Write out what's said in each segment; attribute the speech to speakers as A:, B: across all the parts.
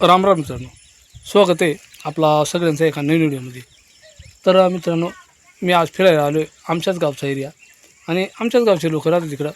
A: राम राम मित्रांनो. स्वागत आहे आपला सगळ्यांचा एका नवीन व्हिडिओमध्ये. तर मित्रांनो मी आज फिरायला आलो आहे आमच्याच गावचा एरिया. आणि आमच्याच गावचे लोक राहतात तिकडं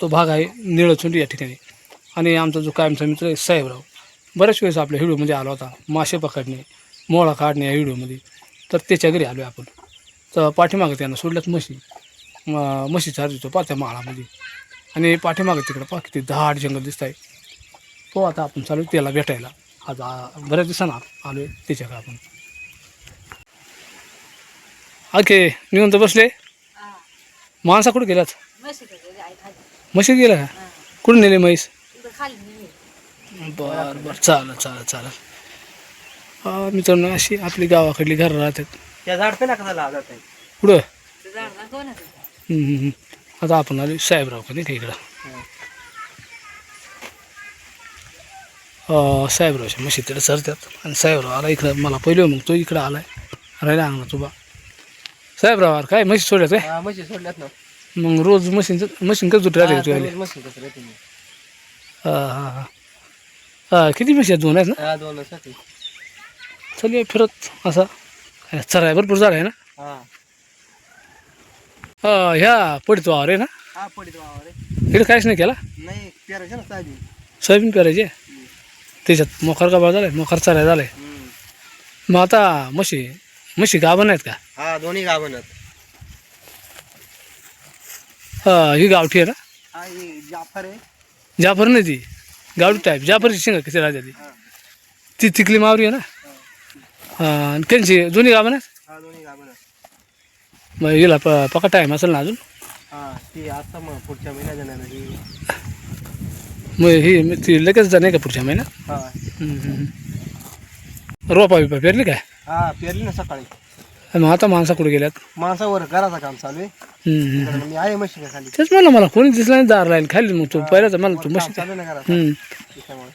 A: तो भाग आहे निळचुंडी या ठिकाणी. आणि आमचा जो कायमचा मित्र आहे साहेबराव बऱ्याच वेळेस आपल्या व्हिडिओमध्ये आला होता मासे पकडणे मोळा काढणे या व्हिडिओमध्ये. तर त्याच्या घरी आलो आहे आपण. तर पाठीमागं त्यांना सोडल्यात म्हशी. म्हशी म्हशी चारतो पा त्या माळामध्ये. आणि पाठीमागं तिकडं पा किती दाट जंगल दिसत आहे तो आता आपण चालू त्याला भेटायला. आज बऱ्याच दिवसांना आलो आहे त्याच्याकडे आपण. ओके निवंत बसले? माणसा कुठे गेल्यात म्हशी गेल्या का? कुठून नेले म्हैस? बर बर. चालेल चालेल चालेल. मित्रांनो अशी आपली गावाकडली घरं राहतात.
B: त्या झाड पे नका झाला जात आहे?
A: कुठं हम्म, हम्म, हम्म. आता आपण आलो साहेबराव का नाही इकडं? साहेबरावच्या म्हशी तिकडे सरतात आणि साहेबराव आला इकडं मला पहिले मग तो इकडं आलाय. राहिला अंगणात तुबा साहेबराव अरे काय म्हशी सोडत काय?
B: म्हशी सोडल्यात ना.
A: मग रोज मशीनचं मशीन कसं दुट राहते
B: कसं मी.
A: हां हां हां. हां किती म्हशी आहेत दोन आहेत ना?
B: हा दोन
A: चल ये फिरत असा. चराय भरपूर झाला आहे ना?
B: हा.
A: ह्या पडतो आवर आहे ना?
B: हा पडित वावर रे
A: इकडे काहीच नाही केला?
B: नाही पेरायचं ना साहेब.
A: सोयाबीन पेरायचे? त्याच्यात मोखार का झालाय? मोखार चराय झालाय. मग आता म्हशी म्हशी गाभण आहेत का?
B: हा दोन्ही गाभणत
A: हा ही गावठी आहे ना?
B: हा ही जाफर आहे.
A: जाफर नाही ती. गावठी टाईप जाफरची शिंग कशी राहते ती?
B: हा.
A: ती तिकली मावरी आहे ना? हा, आणि त्यांची दोन्ही गाभण आहेत?
B: हा दोन्ही गाभणत
A: मग हिला प पका टाईम असेल ना अजून?
B: हा ती आता मग पुढच्या महिन्यात ही
A: मग ही मग ती लगेच जा नाही का पुढच्या महिन्यात?
B: हा.
A: हम्म, हम्म. रोपा बिपा पेरली काय?
B: हा पेरली ना सकाळी.
A: आणि मग आता माणसा कुठे गेल्यात?
B: माणसावर घराचं काम चालू आहे.
A: हम्म, हम्म.
B: इकडं मी आहे म्हशी खाली.
A: तेच म्हणलं मला कोणी दिसलं नाही दार राहील खाली. मग तू पहिला तर मला तू
B: काम
A: म्हशी
B: चालू ना घरात
A: हम्म.
B: त्याच्यामुळे.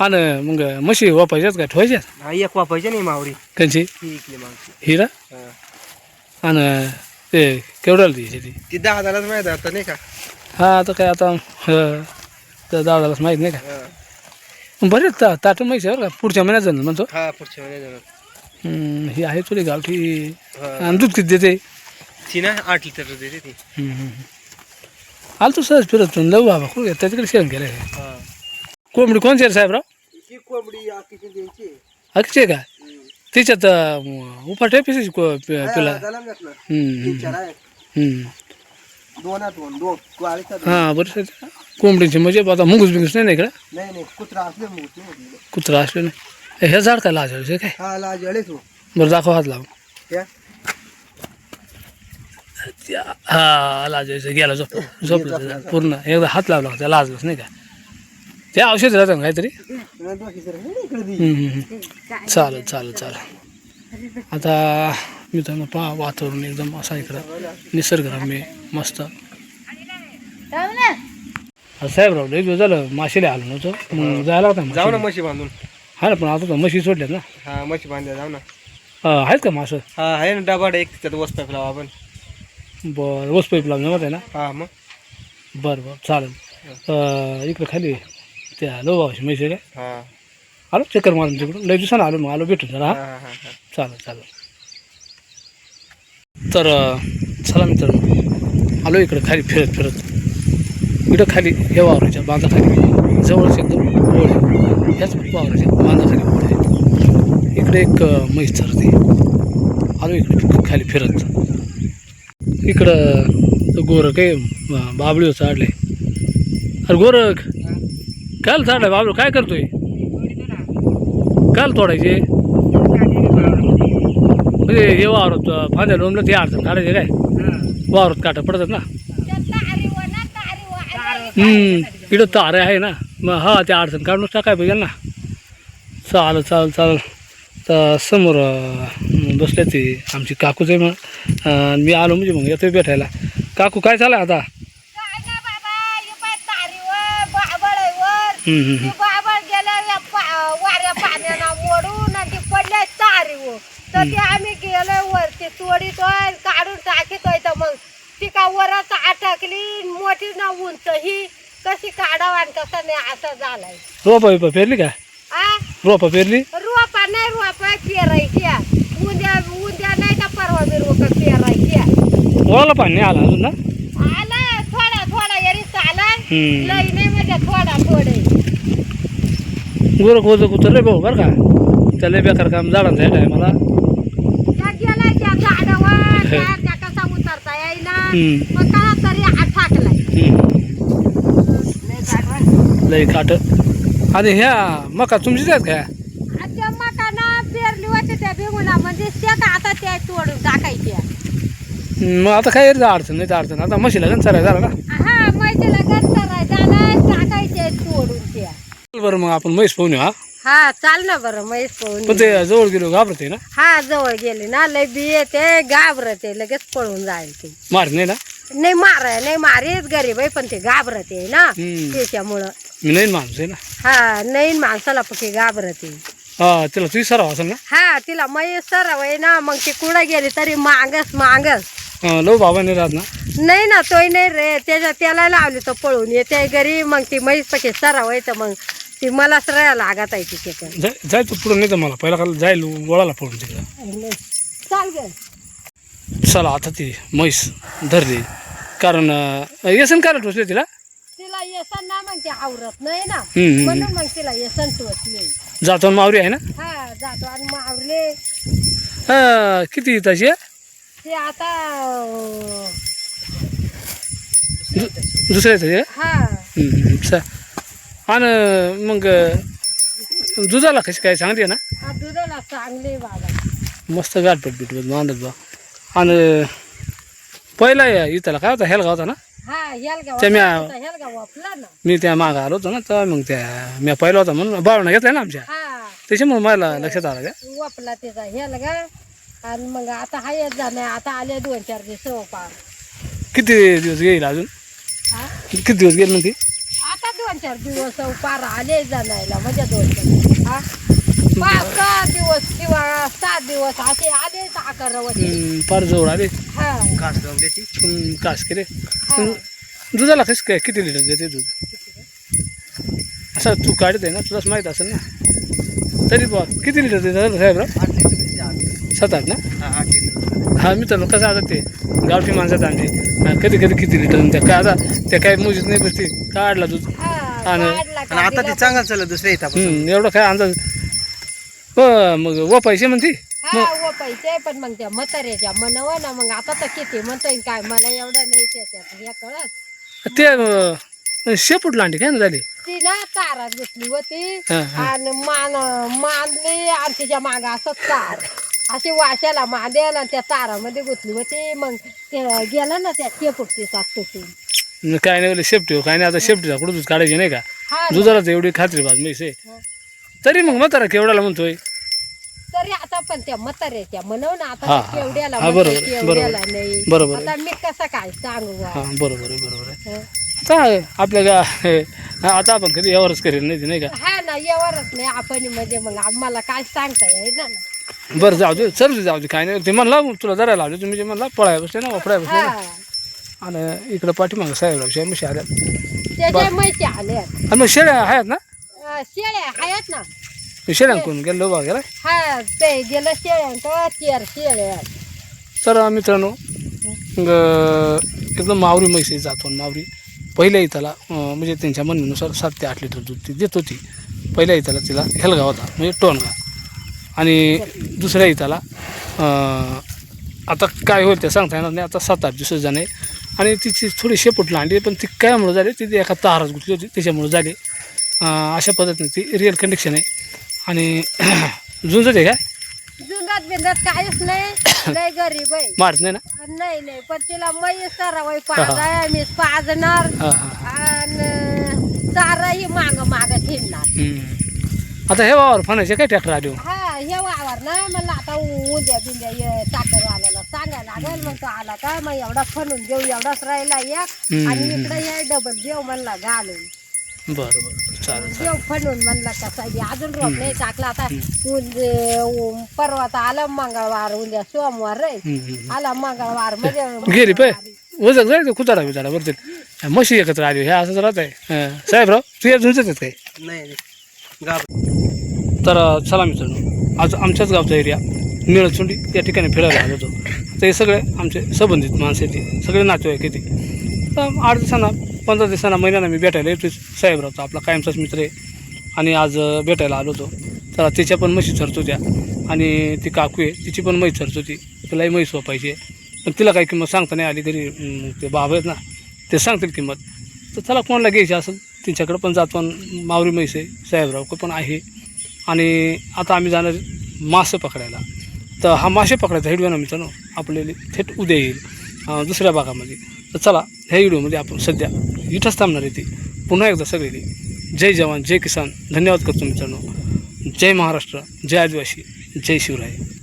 A: आणि मग म्हशी वापायच्यात काय? ठेवायच्यात?
B: हा एक वापायची नाही मावरी.
A: त्यांची
B: ती इकली मागची
A: हिरा?
B: हा.
A: आणि ते केवढ्याला द्यायची ती?
B: ती दहा हजाराच माहीत आता नाही का?
A: हा आता काय आता हं, त्या दादालाच माहीत नाही का?
B: हा.
A: बरेच ता ताटं माहिती बरं का? पुढच्या महिन्यात जाणार म्हणतो.
B: हा पुढच्या महिन्यात जाणार.
A: हम्म, ही आहे तुला गावठी. आणि दूध किती देते?
B: ती ना आठ लिटर देते ती.
A: हम्म, हम्म. आलं तू सहज फिरत लव बाबा कुठे त्याच्याकडे शेण केलं
B: हा.
A: कोंबडी कोणची आहे साहेबराव?
B: ही कोंबडी आखीची द्यायची
A: अक्षय का? त्याच्यात अं, पिसाची को पि- पिला. हम्म,
B: आहे
A: हम्म.
B: दोन आहे दोन. दोन वाळीचा दोन.
A: हां बरं सर. कोंबडीची म्हणजे आता मुंगूस बिंगूस नाही ना इकडं?
B: नाही नाही. कुत्रा असले मग ते म्हटलं.
A: कुत्रा असलं नाही. हे झाड काय लाजायचं काय?
B: हा लाज तू
A: बरं दाखव हात
B: त्या
A: त्या- हा लाजायचं गेला झोप झोपलं त्याचं पूर्ण. एकदा हात लावला होता. लाजलंच नाही का? ते औषध राहतं ना काहीतरी?
B: बाकी जरा नाही इकडे दे.
A: हम्म, हम्म, हम्म. चालेल चालेल चालेल. आता मी तर पहा वातावरण एकदम असा इकडं. निसर्गरम्य. मस्त. हा, साहेबराव लई दिवस झालं माशेला आलो नव्हतं. मग जायला होता
B: जाऊ ना. म्हशी बांधून.
A: हा ना पण आता तर म्हशी सोडल्यात ना.
B: हा म्हशी बांधल्या जाऊ ना.
A: हा, आहेत का मासं?
B: हा आहे ना डबाड एक त्याच्यात वस पाईप लावा आपण.
A: बरं वस पाईप लावून जमत आहे ना?
B: हा मग.
A: बरं बरं चालेल. अं, इकडं खाली त्या लो बाबाची म्हैस आहे काय?
B: हा.
A: आलो चक्कर मारून तिकडून. लई दिवसानं आलो मग आलो भेटून जरा
B: हा.
A: हा
B: हा हा.
A: चालेल चालेल. तर अं, चला मित्रांनो. आलो इकडं खाली फिरत फिरत. इकडं खाली हे वावराच्या बांधाखाली जवळच एकदम ओळ आहे ह्याच वावराच्या बांधाखाली ओळ आहे इकडे एक म्हैस चरते. आलो इकडे खाली फिरत. इकडं गोरं काय अं, बाबळीवर चाडले अरे गोरख काल चाडलाय बाबळ काय करतोय? काल तोडायचे? म्हणजे हे वावरात फांद्या लोंबलं ते अडचण काढायचे काय? वावरात काटा पडतात ना. हम्म. इकडं तारे आहे ना. मग हा ते अडचण काढूनच टाकाय पाहिजे ना. चालेल चालेल चालेल तर समोर अं, बसले ते आमची काकूच आहे मग मी आलो म्हणजे मग येतोय भेटायला. काकू काय चालू आहे आता
C: आम्ही गेलो तोडीतोय काढून टाकीतोय तर मग ती का वरात ना उंच ही कशी काढावा आणि कसं नाही असं झालंय.
A: रोपा बिपा पेरली का?
C: आ?
A: रोपा पेरली?
C: रोपा नाही रोपा पेरायच्या उद्या उद्या नाही तर परवा बिरवं का पेरायच्या
A: ओळाला पाणी नाही आला अजून ना?
C: आला थोडा थोडा यरी चाला
A: हम्म.
C: लई नाही म्हणजे थोडा थोडे.
A: गोरख वजक उतरले भाऊ बरं का? त्याला बेकार काम झाडांचं आहे मला.
C: त्या गेला त्या झाडावर त्या त्या कसा उतरता येईना.
A: हम्म.
C: मग तरी हात टाकलाय
A: लई काट. आणि ह्या मका तुमचीच आहेत का?
C: त्या पेरली होती त्या म्हणजे शेत आता त्या तोडून टाकायच्या?
A: मग आता काय रे अडचण नाही अडचण आता म्हशीला गण चालायला झाला ना?
C: हा मैत्रीला गंतराय झाला टाकायचे तोडून त्या.
A: बरं मग आपण म्हैस पाहून येऊ, हा.
C: हा चाल ना बरं म्हैस
A: पण
C: पाहून
A: ते जवळ गेलो घाबरते ना?
C: हा जवळ गेली ना लय बी येते घाबरते लगेच पळून जाईल ते.
A: मारत नाही ना?
C: नाही मार नाही मारीत गरीब आहे पण ते घाबरते ना
A: हम्म.
C: त्याच्यामुळं.
A: मी नाही माणूस आहे ना?
C: हा नाही माणसाला पक्की घाबरते
A: हा तिला तुझी सराव असेल ना?
C: हा तिला म्हैस सराव आहे ना मग ती कुठं गेली तरी मागस मागस
A: हा, लो बाबा नाही राहत ना?
C: नाही ना तोय नाही रे त्याच्या त्याला लावली तर पळून. येते घरी मग ती म्हैस पक्की सराव आहे तर मग ती मलाच राहायला लागत आहे तिच्याकडे
A: जाय जाय तू पुढं नाही तर मला पहिला जाईल वळाला पडून तिकडं.
C: चाल ग.
A: चला आता ती म्हैस धरली. कारण येसन काय टोचले तिला
C: तिला येसन ना मग ती आवरत नाही ना.
A: हम्म.
C: म्हणून मग तिला येसन टोचले
A: जातो मावरी आहे ना?
C: हा जातो आणि मावले.
A: हा, किती ताची आहे
C: ते आता अं,
A: दु- दुसऱ्या ताची आहे
C: हा.
A: हम्म, चा आणि मग दुधाला कशी काय सांगते ना?
C: हा दुधाला चांगले बाबा.
A: मस्त गाठपट बिटपट मांडत बा. आणि पहिला या इथला काय होता? हेलगा होता ना?
C: हा हेलगा
A: ते म्या- मी त्या मागं आलो होतो ना तर मग त्या मी पहिला होता म्हणून बाळून घेतलाय ना आमच्या. त्याच्यामुळे मला लक्षात आलं का?
C: त्याचा हेलगा. आणि मग आता हा येत जाणे आता आले दोन चार दिवस पार
A: किती दिवस घेईल अजून?
C: हा?
A: किती दिवस गेल मग ती?
C: आता दोन चार दिवस पार आले जाणायला. म्हणजे दोन चार. हा? पाच सहा दिवस किंवा सात दिवस असे आले अकरा होते
A: हम्म, फार जवळ आले?
C: हा.
B: घास लावली ती
A: हम्म, कास केले?
C: हा.
A: दुधाला कसं काय किती लिटर देते दूध? असं तू काढत आहे ना तुलाच माहीत असेल ना. तरी बा किती लिटर देतात साहेब
B: आठ लिटर देते, आठ.
A: सात आठ ना?
B: हा, आठ लिटर.
A: हा मी तर कसं आता ते? गावठी माणसात आणले. हा, कधी कधी किती लिटर त्या काय आता त्या काय मोजीत नाही बसते काढला दूध.
C: हा
A: आणि-
C: काढला का
B: आणि आता
C: दिला
B: ते चांगलं चाललं दुसऱ्या इथं
A: हम्म, एवढं काय अंदाज मग व पैसे म्हणते?
C: हा व पैसे पण मग त्या म्हाताऱ्याच्या म्हणावं ना मग आता तर किती म्हणतोय काय मला एवढं नाही त्याच्यात हे कळत?
A: ते शेपूट लांडी काय ना झाली?
C: ती ना तारा घेतली होती.
A: हा, हा.
C: आणि मान मानली आणि तिच्या माग असं तार. अशी वाशाला मांदेल आणि त्या तारामध्ये गुतली होती. मग ते गेलं ना त्या शेपूट तिचा तुटून.
A: न काय नाही शेपटी काय नाही आता शेपटीचा कुठं दूध काढायची नाही का?
C: हा ना.
A: दुधाला तर एवढी खात्री बाज म्हैस आहे.
C: हा.
A: तरी मग म्हातारा केवढ्याला म्हणतोय?
C: तरी आता पण त्या म्हाताऱ्याच्या म्हणव ना
A: हा,
C: आता
A: हा,
C: केवढ्याला
A: हा,
C: म्हणते,
A: बरोबर,
C: केवढ्याला
A: बरोबर.
C: नाही.
A: बरोबर.
C: आता मी कसं काय सांगू बा?
A: हां बरोबर आहे बरोबर आहे.
C: हं.
A: काय आपल्या गा हा, आता आपण कधी यावरच करेल नाही ते नाही का?
C: हा ना यावरच नाही. आपण म्हणजे मग आम्हाला काय सांगता येईल ना?
A: बरं जाऊ दे चल जाऊ दे काय नाही. ते म्हणला तुला जरा लावले तुम्ही जे म्हणला पळाय बसले ना वापराय बसले ना.
C: हा.
A: आणि इकडं पाठीमागं साहेबराव म्हशी आल्या
C: त्याच्या माहिती आल्या
A: आणि मग शेळ्या आहेत ना?
C: अं, शेळ्या आहेत ना.
A: शेळ्यांकडून गेलो बा गेला?
C: हा ते गेलं तेर शेळ्या
A: तर मित्रांनो एकदम मावरी म्हैस जातो मावरी. पहिल्या इथला म्हणजे त्यांच्या म्हणण्यानुसार सात ते आठ लिटर दूध ती देत होती. पहिल्या इथला तिला हेलगा होता म्हणजे टोनगा आणि दुसऱ्या इथला आता काय होईल ते सांगता येणार नाही. आता सात आठ दिवस जाणे आणि तिची थोडी शेपूट लांडी पण ती कायमुळे झाली. ती एका तारात गुतली होती त्याच्यामुळे झाली. अशा पद्धतीने ती रिअल कंडिशन आहे. आणि झुंजत आहे काय
C: जुंगात बिंगात काहीच नाही. लय गरीब आहे.
A: मारत नाही ना?
C: नाही नाही. पण तिला मै सरावाई पाजाय मी पाजणार.
A: हां हां
C: आणि चाराही माग माग
A: हम्म. आता हे वावर फणाचे काय ट्रॅक्टर आले? हो?
C: हा हे वावर ना मला आता उ- उद्या बिंद्या ये आलेला सांगायला लागेल. मग तो आला काय मग एवढा फणून देऊ एवढाच राहिला एक.
A: हम्म.
C: आणि इकडे हे डबल देव म्हणला घालून.
A: बरं बरं. चालेल
C: देव फणून म्हणला कसा अजून रोप नाही टाकला आता. उद्या उ- परवा तर आला मंगळवार उद्या सोमवार रे.
A: हम्म.
C: आला मंगळवार म्हणजे
A: गेली पाय. वजक जायचं कुतारा बितारा भरतील म्हशी एकत्र आली हे असंच राहत आहे साहेबराव तू या झुंजत आहेत काय?
B: नाही नाही. गाभ
A: तर अ, चला मित्रांनो आज आमच्याच गावचा एरिया निळचुंडी या ठिकाणी फिरायला आलो होतो. तर हे सगळे आमचे संबंधित माणसं येते सगळे नातेवाईक येते तर आठ दिवसांना पंधरा दिवसांना महिन्यानं मी भेटायला येतोच साहेबरावचा आपला कायमचाच मित्र आहे. आणि आज भेटायला आलो होतो. तर तिच्या पण म्हशी ठरतो त्या. आणि ती काकू आहे तिची पण म्हैस ठरतो होती तिलाही म्हैस वापायची आहे. पण तिला काही किंमत सांगता नाही आली घरी. ते बाब आहेत ना ते सांगतील किंमत. तर चला कोणाला घ्यायची असेल त्यांच्याकडं पण जातो मावरी म्हैस आहे साहेबराव पण आहे. आणि आता आम्ही जाणार मासे पकडायला. तर हा मासे पकडायचा व्हिडिओ ना मित्रांनो आपल्याला थेट उद्या येईल. दुसऱ्या भागामध्ये. तर चला ह्या व्हिडिओमध्ये आपण सध्या इथंच थांबणार आहे ती. पुन्हा एकदा सगळे जय जवान जय किसान. धन्यवाद करतो मित्रांनो. जय महाराष्ट्र जय आदिवासी जय शिवराय.